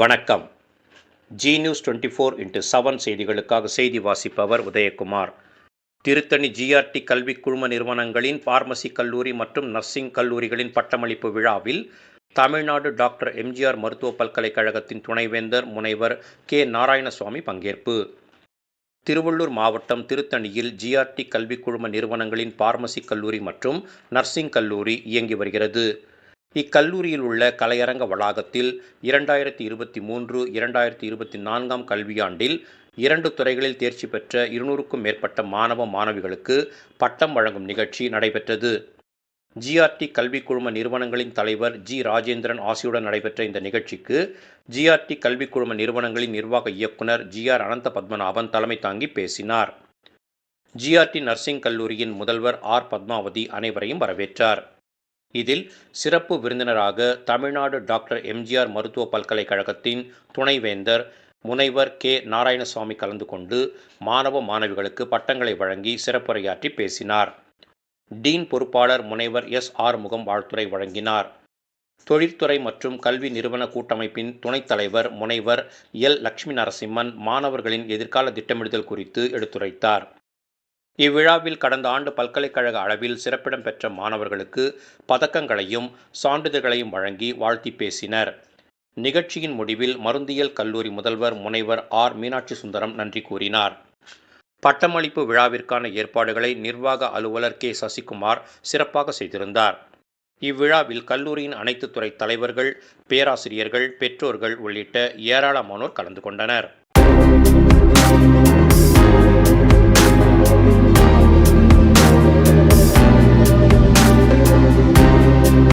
வணக்கம். Zee news twenty four into seven செய்திகளுக்காக செய்தி வாசிப்பவர் உதயகுமார். திருத்தணி ஜிஆர்டி கல்விக் குழும நிறுவனங்களின் பார்மசி கல்லூரி மற்றும் நர்சிங் கல்லூரிகளின் பட்டமளிப்பு விழாவில் தமிழ்நாடு டாக்டர் எம்ஜிஆர் மருத்துவ பல்கலைக்கழகத்தின் துணைவேந்தர் முனைவர் கே நாராயணசுவாமி பங்கேற்பு. திருவள்ளூர் மாவட்டம் திருத்தணியில் ஜிஆர்டி கல்விக் குழும நிறுவனங்களின் பார்மசி கல்லூரி மற்றும் நர்சிங் கல்லூரி இயங்கி வருகிறது. இக்கல்லூரியில் உள்ள கலையரங்க வளாகத்தில் இரண்டாயிரத்தி இருபத்தி மூன்று இரண்டாயிரத்தி இருபத்தி நான்காம் கல்வியாண்டில் இரண்டு துறைகளில் தேர்ச்சி பெற்ற இருநூறுக்கும் மேற்பட்ட மாணவ மாணவிகளுக்கு பட்டம் வழங்கும் நிகழ்ச்சி நடைபெற்றது. ஜிஆர்டி கல்விக் குழும நிறுவனங்களின் தலைவர் ஜி ராஜேந்திரன் ஆசியுடன் நடைபெற்ற இந்த நிகழ்ச்சிக்கு ஜிஆர்டி கல்விக் குழும நிறுவனங்களின் நிர்வாக இயக்குனர் ஜி ஆர் அனந்த பத்மநாபன் தலைமை தாங்கி பேசினார். ஜிஆர்டி நர்சிங் கல்லூரியின் முதல்வர் ஆர் பத்மாவதி அனைவரையும் வரவேற்றார். இதில் சிறப்பு விருந்தினராக தமிழ்நாடு டாக்டர் எம்ஜிஆர் மருத்துவ பல்கலைக்கழகத்தின் துணைவேந்தர் முனைவர் கே. நாராயணசுவாமி கலந்து கொண்டு மாணவ மாணவிகளுக்கு பட்டங்களை வழங்கி சிறப்புரையாற்றி பேசினார். டீன் பொறுப்பாளர் முனைவர் எஸ். ஆறுமுகம் வாழ்த்துரை வழங்கினார். தொழிற்துறை மற்றும் கல்வி நிறுவன கூட்டமைப்பின் துணைத் தலைவர் முனைவர் எல். லட்சுமி நரசிம்மன் மாணவர்களின் எதிர்கால திட்டமிடுதல் குறித்து எடுத்துரைத்தார். இவ்விழாவில் கடந்த ஆண்டு பல்கலைக்கழக அளவில் சிறப்பிடம் பெற்ற மாணவர்களுக்கு பதக்கங்களையும் சான்றிதழ்களையும் வழங்கி வாழ்த்தி பேசினர். நிகழ்ச்சியின் முடிவில் மருந்தியல் கல்லூரி முதல்வர் முனைவர் ஆர். மீனாட்சி சுந்தரம் நன்றி கூறினார். பட்டமளிப்பு விழாவிற்கான ஏற்பாடுகளை நிர்வாக அலுவலர் கே. சசிகுமார் சிறப்பாக செய்திருந்தார். இவ்விழாவில் கல்லூரியின் அனைத்து துறை தலைவர்கள் பேராசிரியர்கள் பெற்றோர்கள் உள்ளிட்ட ஏராளமானோர் கலந்து கொண்டனர்.